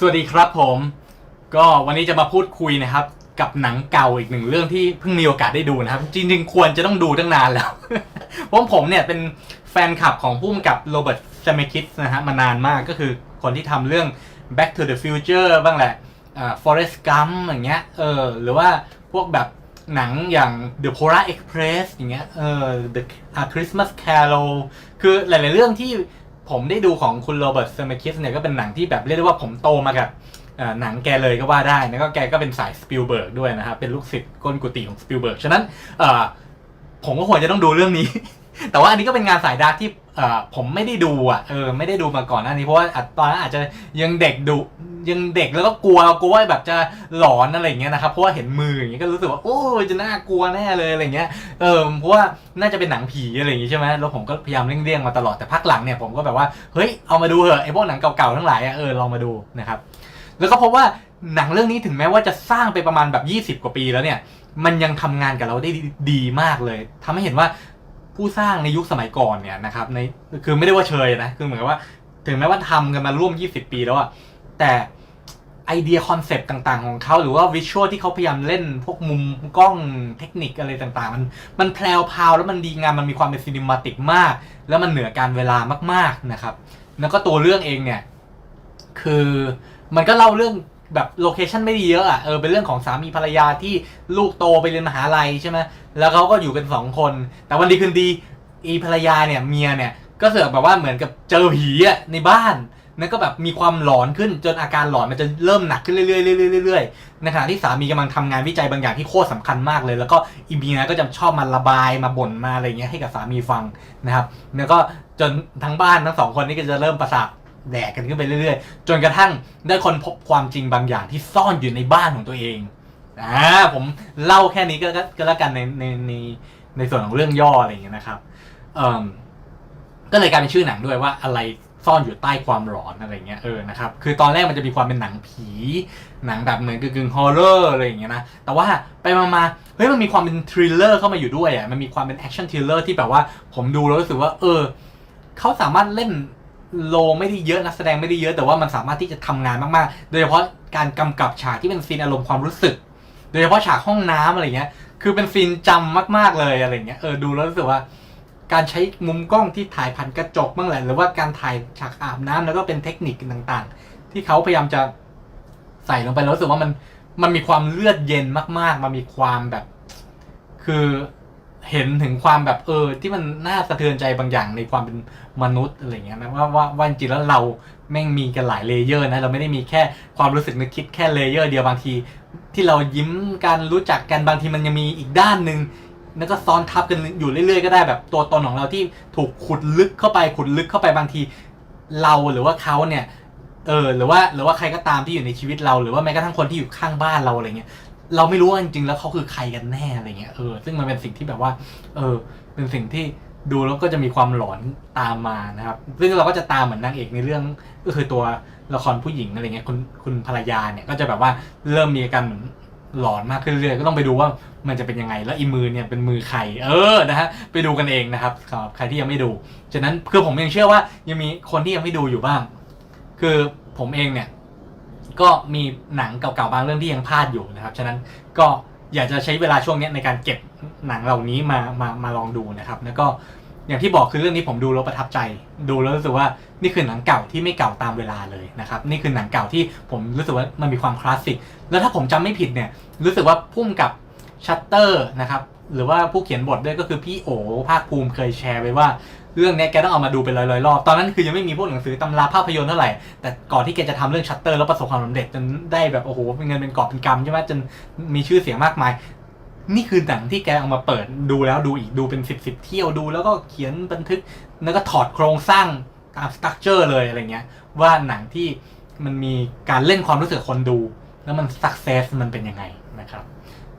สวัสดีครับผม ก็วันนี้จะมาพูดคุยนะครับ กับหนังเก่าอีกหนึ่งเรื่องที่เพิ่งมีโอกาสได้ดูนะครับ จริงๆ ควรจะต้องดูตั้งนานแล้ว เพราะผมเนี่ยเป็นแฟนคลับของผู้กำกับโรเบิร์ตเซเมคิสนะฮะมานานมากก็คือคนที่ทำเรื่อง Back to the Future บ้างแหละอ่า Forrest Gump อย่างเงี้ยเออหรือว่าพวกแบบหนังอย่าง The Polar Express อย่างเงี้ยเออ The A Christmas Carol คือหลาย ๆ เรื่องที่ ผมได้ดูของคุณโรเบิร์ตเซเมคิสเนี่ยก็เป็นหนังที่แบบเรียกได้ว่าผมโตมากับหนังแกเลยก็ว่าได้แล้วก็แกก็เป็นสายสปิลเบิร์กด้วยนะครับ เป็นลูกศิษย์ก้นกุฏิของสปิลเบิร์กฉะนั้นผมก็ควรจะต้องดูเรื่องนี้ แต่ว่าอันนี้ก็เป็นงานสายดาร์กที่ ผมไม่ได้ดูอะเออไม่ได้ดูมาก่อนหน้านี้เพราะว่าตอนนั้นอาจจะยังเด็กดูยังเด็กแล้วก็กลัวกลัวว่าแบบจะหลอนอะไรอย่างเงี้ยนะครับเพราะว่าเห็นมืออย่างเงี้ยก็รู้สึกว่าโอ้ยจะน่ากลัวแน่เลยอะไรเงี้ยเออเพราะว่าน่าจะเป็นหนังผีอะไรอย่างงี้ใช่ไหมแล้วผมก็พยายามเลี่ยงๆมาตลอดแต่พักหลังเนี่ยผมก็แบบว่าเฮ้ยเอามาดูเถอะไอ้พวกหนังเก่าๆทั้งหลายอะเออลองมาดูนะครับแล้วก็พบว่าหนังเรื่องนี้ถึงแม้ว่าจะสร้างไปประมาณแบบ 20 กว่าปีแล้วเนี่ย มันยังทำงานกับเราได้ดีดีมากเลยทำให้เห็นว่า ผู้สร้างในยุคสมัยก่อนเนี่ยนะครับในคือไม่ได้ว่าเชยนะคือเหมือนกับว่าถึงแม้ว่าทำกันมาร่วม 20 ปีแล้วอะแต่ไอเดียคอนเซปต์ต่างๆ ของเขาหรือว่าวิชวลที่เขาพยายามเล่นพวกมุมกล้องเทคนิคอะไรต่างๆ มันมันแพลวพาวแล้วมันดีงามมันมีความเป็นซีนิมาติกมาก แล้วมันเหนือการเวลามาก ๆนะครับ แล้วก็ตัวเรื่องเองเนี่ย คือมันก็เล่าเรื่อง แบบโลเคชันไม่ด้เยอะอะเออเป็นเรื่องของสามีภรรยาที่ลูกโตไปเรียนมหาลัยใช่ไหมแล้วเขาก็อยู่กันสองคน แต่วันดีคืนดีอีภรรยาเนี่ยเมียเนี่ยก็เสือกแบบว่าเหมือนกับเจอผีอะในบ้านแล้วก็แบบมีความหลอนขึ้นจนอาการหลอนมันจะเริ่มหนักขึ้นเรื่อยๆเรื่อยๆเรื่อยๆในขณะที่สามีกำลังทำงานวิจัยบางอย่างที่โคตรสำคัญมากเลย แล้วก็อีเมียก็จะชอบมาระบายมาบ่นมาอะไรเงี้ยให้กับสามีฟังนะครับแล้วก็จนทั้งบ้านทั้งสองคนนี่ก็จะเริ่มประสาท แดกกันขึ้นไปเรื่อยๆ จนกระทั่งได้คนพบความจริงบางอย่างที่ซ่อนอยู่ในบ้านของตัวเองอ่าผมเล่าแค่นี้ก็ก็แล้วกันในในในในส่วนของเรื่องย่ออะไรอย่างเงี้ยนะครับเอ่มก็เลยกลายเป็นชื่อหนังด้วยว่าอะไรซ่อนอยู่ใต้ความหลอนอะไรเงี้ยเออนะครับคือตอนแรกมันจะมีความเป็นหนังผีหนังแบบเหมือนกึ่งฮอร์เรอร์อะไรอย่างเงี้ยนะแต่ว่าไปมามาเฮ้ยมันมีความเป็นทริลเลอร์เข้ามาอยู่ด้วยอะมันมีความเป็นแอคชั่นทริลเลอร์ที่แบบว่าผมดูแล้วรู้สึกว่า เออเขาสามารถเล่น โลไม่ได้เยอะนักแสดงไม่ได้เยอะแต่ว่ามันสามารถที่จะทำงานมากๆ โดยเฉพาะการกำกับฉากที่เป็นซีนอารมณ์ความรู้สึก โดยเฉพาะฉากห้องน้ำอะไรเงี้ย คือเป็นซีนจำมากๆเลยอะไรเงี้ยเออดูแล้วรู้สึกว่า การใช้มุมกล้องที่ถ่ายผ่านกระจกบ้างแหละหรือว่าการถ่ายฉากอาบน้ำแล้วก็เป็นเทคนิคต่างๆ ที่เขาพยายามจะใส่ลงไปแล้วรู้สึกว่ามันมันมีความเลือดเย็นมาก ๆ มันมีความแบบ คือ เห็นถึงความแบบเออ ที่มันน่าสะเทือนใจบางอย่างในความเป็นมนุษย์อะไรเงี้ยนะว่าว่าว่าจริงๆแล้วเราแม่งมีกันหลายเลเยอร์นะเราไม่ได้มีแค่ความรู้สึกนึกคิดแค่เลเยอร์เดียวบางที ที่เรายิ้มกันรู้จักกันบางทีมันยังมีอีกด้านหนึ่งแล้วก็ซ้อนทับกันอยู่เรื่อย ๆ ก็ได้แบบตัวตนของเราที่ถูกขุดลึกเข้าไปขุดลึกเข้าไปบางที เราหรือว่าเขาเนี่ยเออหรือว่าหรือว่าใครก็ตามที่อยู่ในชีวิตเรา หรือว่าแม้กระทั่งคนที่อยู่ข้างบ้านเราอะไรเงี้ย เราไม่รู้ว่าจริงๆแล้วเขาคือใครกันแน่อะไรเงี้ยเออซึ่งมันเป็นสิ่งที่แบบว่า เออ เป็นสิ่งที่ดูแล้วก็จะมีความหลอนตามมานะครับ ซึ่งเราก็จะตามเหมือนนางเอกในเรื่องก็คือตัวละครผู้หญิงอะไรเงี้ยคุณคุณภรรยาเนี่ยก็จะแบบว่าเริ่มมีอาการเหมือนหลอนมากขึ้นเรื่อยๆก็ต้องไปดูว่ามันจะเป็นยังไง แล้วอีมือเนี่ยเป็นมือใครเออนะฮะไปดูกันเองนะครับสำหรับใครที่ยังไม่ดูฉะนั้นคือผมยังเชื่อว่ายังมีคนที่ยังไม่ดูอยู่บ้าง คือผมเองเนี่ย ก็มีหนังเก่าๆบางเรื่องที่ยังพลาดอยู่นะครับ ฉะนั้นก็อยากจะใช้เวลาช่วงนี้ในการเก็บหนังเหล่านี้มามามาลองดูนะครับ แล้วก็อย่างที่บอกคือเรื่องนี้ผมดูแล้วประทับใจ ดูแล้วรู้สึกว่านี่คือหนังเก่าที่ไม่เก่าตามเวลาเลยนะครับ นี่คือหนังเก่าที่ผมรู้สึกว่ามันมีความคลาสสิก แล้วถ้าผมจำไม่ผิดเนี่ยรู้สึกว่าพุ่มกับชัตเตอร์นะครับหรือว่าผู้เขียนบทด้วยก็คือพี่โอภาคภูมิเคยแชร์ไว้ว่า เรื่องเนี้ยแกต้องเอามาดูเป็นร้อยๆรอบ ตอนนั้นคือยังไม่มีพวกหนังสือตำราภาพยนตร์เท่าไหร่ แต่ก่อนที่แกจะทำเรื่องชัตเตอร์แล้วประสบความสำเร็จจนได้แบบโอ้โหเป็นเงินเป็นกอบเป็นกำใช่ไหมจนมีชื่อเสียงมากมาย นี่คือหนังที่แกเอามาเปิดดูแล้วดูอีกดูเป็นสิบสิบเที่ยวดู แล้วก็เขียนบันทึกแล้วก็ถอดโครงสร้างตามสตั๊กเจอร์เลยอะไรเงี้ยว่าหนังที่มันมีการเล่นความรู้สึกคนดู แล้วมันสักเซสมันเป็นยังไงนะครับ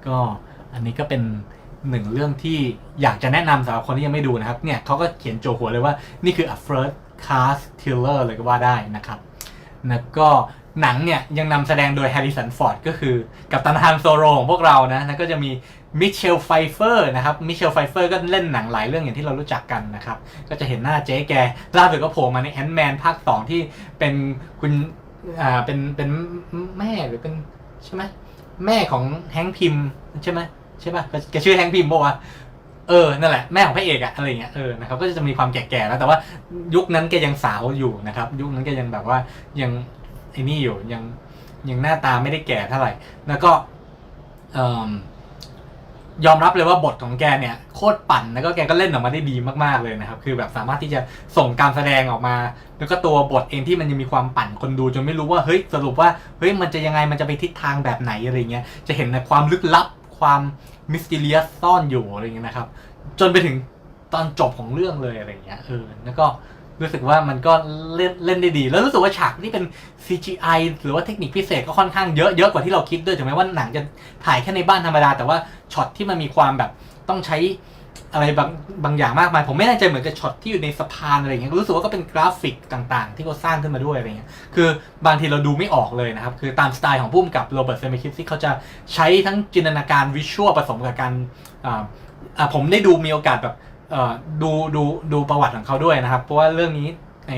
ก็อันนี้ก็เป็น หนึ่งเรื่องที่อยากจะแนะนำสำหรับคนที่ยังไม่ดูนะครับ เนี่ยเขาก็เขียนโจหัวเลยว่านี่คือ a first class killer เลยก็ว่าได้นะครับแล้วก็หนังเนี่ยยังนำแสดงโดยแฮร์ริสันฟอร์ดก็คือกับตันฮันโซโรของพวกเรานะแล้วก็จะมีมิเชลไฟเฟอร์นะครับมิเชลไฟเฟอร์ก็เล่นหนังหลายเรื่องอย่างที่เรารู้จักกันนะครับ ก็จะเห็นหน้าเจ๊แก ล่าสุดก็โผล่มาในแอนด์แมนภาค 2 ที่เป็นคุณอ่าเป็นเป็นแม่หรือเป็นใช่ไหมแม่ของแฮงค์พิมใช่ไหม ใช่ป่ะแกชื่อแฮงพิมพ์บอกว่าเออ นั่นแหละ แม่ของพระเอกอะอะไรเงี้ย เออ นะครับ ก็จะมีความแก่ๆแล้ว แต่ว่ายุคนั้นแกยังสาวอยู่นะครับ ยุคนั้นแกยังแบบว่ายังไอ้นี่อยู่ ยังยังหน้าตาไม่ได้แก่เท่าไหร่ แล้วก็เอิ่มยอมรับเลยว่าบทของแกเนี่ยโคตรปั่น แล้วก็แกก็เล่นออกมาได้ดีมากๆเลยนะครับ คือแบบสามารถที่จะส่งการแสดงออกมา แล้วก็ตัวบทเองที่มันยังมีความปั่นคนดูจนไม่รู้ว่า เฮ้ย สรุปว่า เฮ้ย มันจะยังไง มันจะไปทิศทางแบบไหนอะไรเงี้ย จะเห็นในความลึกลับ ความมิสติเลียสซ่อนอยู่อะไรเงี้ยนะครับ จนไปถึงตอนจบของเรื่องเลยอะไรเงี้ยเออแล้วก็รู้สึกว่ามันก็เล่นเล่นได้ดี แล้วรู้สึกว่าฉากที่เป็น CGI หรือว่าเทคนิคพิเศษก็ค่อนข้างเยอะเยอะกว่าที่เราคิดด้วยถึงแม้ว่าหนังจะถ่ายแค่ในบ้านธรรมดา แต่ว่าช็อตที่มันมีความแบบต้องใช้ อะไรบางบางอย่างมากมาย ผมไม่แน่ใจเหมือนกับช็อตที่อยู่ในสะพานอะไรอย่างเงี้ยรู้สึกว่าก็เป็นกราฟิกต่างๆ ที่เขาสร้างขึ้นมาด้วยอะไรเงี้ยคือบางทีเราดูไม่ออกเลยนะครับ คือตามสไตล์ของพุ่มกับโรเบิร์ตเซมิคิสที่เขาจะใช้ทั้งจินตนาการวิชวลผสมกับการอ่าผมได้ดูมีโอกาสแบบดูดูดูประวัติของเขาด้วยนะครับ เพราะว่าเรื่องนี้ใน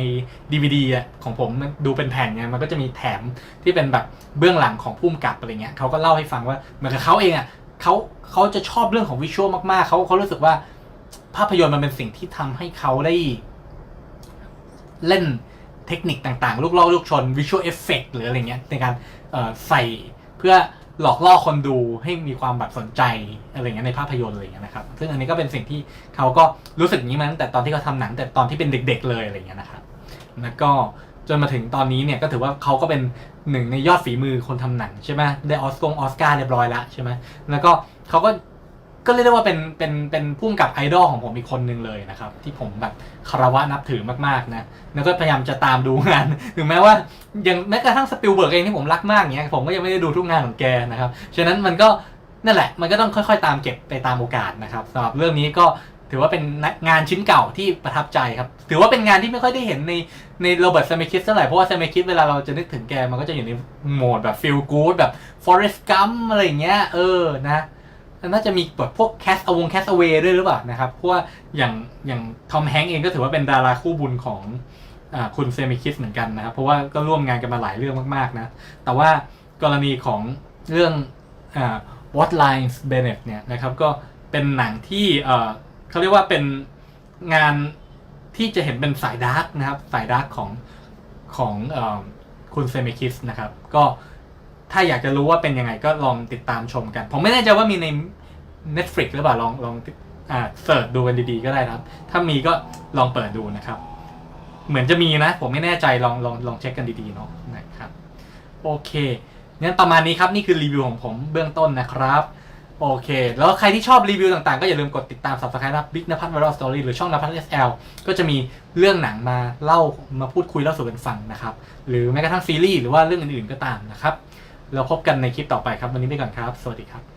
DVD ของผมดูเป็นแผ่นไงมันก็จะมีแถมที่เป็นแบบเบื้องหลังของพุ่มกับอะไรเงี้ยเขาก็เล่าให้ฟังว่าเหมือนกับเขาเองอะ เขาเขาจะชอบเรื่องของวิชวลมากๆ เขาเขารู้สึกว่าภาพยนตร์มันเป็นสิ่งที่ทำให้เขาได้ เล่นเทคนิคต่างๆ ลูกล่อลูกชนวิชวลเอฟเฟกหรืออะไรเงี้ยในการใส่เพื่อหลอกล่อคนดูให้มีความแบบสนใจอะไรเงี้ยในภาพยนตร์อะไรเงี้ยนะครับ ซึ่งอันนี้ก็เป็นสิ่งที่เขาก็รู้สึกอย่างนี้มาตั้งแต่ตอนที่เขาทำหนังแต่ตอนที่เป็นเด็ก ๆ เลยอะไรเงี้ยนะครับ แล้วก็ จนมาถึงตอนนี้เนี่ยก็ถือว่าเขาก็เป็นหนึ่งในยอดฝีมือคนทำหนังใช่ไหมได้ออสกงออสการ์เรียบร้อยแล้วใช่ไหมแล้วก็เขาก็ก็เรียกได้ว่าเป็นเป็นเป็นผู้กำกับไอดอลของผมอีกคนหนึ่งเลยนะครับ ที่ผมแบบคารวะนับถือมากๆนะแล้วก็พยายามจะตามดูงาน ถึงแม้ว่ายังแม้กระทั่งสปิลเบิร์กเองที่ผมรักมากเนี้ยผมก็ยังไม่ได้ดูทุกงานของแกนะครับฉะนั้นมันก็นั่นแหละมันก็ต้องค่อยๆ ตามเก็บไปตามโอกาสนะครับสำหรับเรื่องนี้ก็ ถือว่าเป็นงานชิ้นเก่าที่ประทับใจครับ ถือว่าเป็นงานที่ไม่ค่อยได้เห็นในในโรเบิร์ตเซมิคิสเท่าไหร่ เพราะว่าเซมิคิสเวลาเราจะนึกถึงแกมันก็จะอยู่ในโหมดแบบฟิลกู๊ดแบบฟอเรสต์กัมอะไรอย่างเงี้ย เออนะน่าจะมีแบบพวกแคสอวงแคสเวด้วยหรือเปล่านะครับ เพราะว่าอย่างอย่างทอมแฮงก์เองก็ถือว่าเป็นดาราคู่บุญของอคุณเซมิคิสเหมือนกันนะครับ เพราะว่าก็ร่วมงานกันมาหลายเรื่องมากๆนะ แต่ว่ากรณีของเรื่องอ่า What Lines Bennett เนี่ยนะครับก็เป็นหนังที่ เขาเรียกว่าเป็นงานที่จะเห็นเป็นสายดาร์กนะครับ สายดาร์กของของออคุณเซมิคิสนะครับ ก็ถ้าอยากจะรู้ว่าเป็นยังไงก็ลองติดตามชมกัน ผมไม่แน่ใจว่ามีใน Netflix หรือเปล่าลองลองอ่าเสิร์ชดูกันดีๆก็ได้นะครับ ถ้ามีก็ลองเปิดดูนะครับ เหมือนจะมีนะ ผมไม่แน่ใจลองลองลองเช็คกันดีๆเนาะนะครับ โอเคงั้นประมาณนี้ครับ นี่คือรีวิวของผมเบื้องต้นนะครับ โอเค แล้วใครที่ชอบรีวิวต่างๆ ก็อย่าลืมกดติดตาม subscribe นะ Big นภัทร Viral Story หรือช่องนภัทร SL ก็จะมีเรื่องหนังมาเล่ามาพูดคุยเล่าสู่กันฟังนะครับ หรือแม้กระทั่งซีรีส์หรือว่าเรื่องอื่นๆก็ตามนะครับ เราพบกันในคลิปต่อไปครับ วันนี้ไปก่อนครับ สวัสดีครับ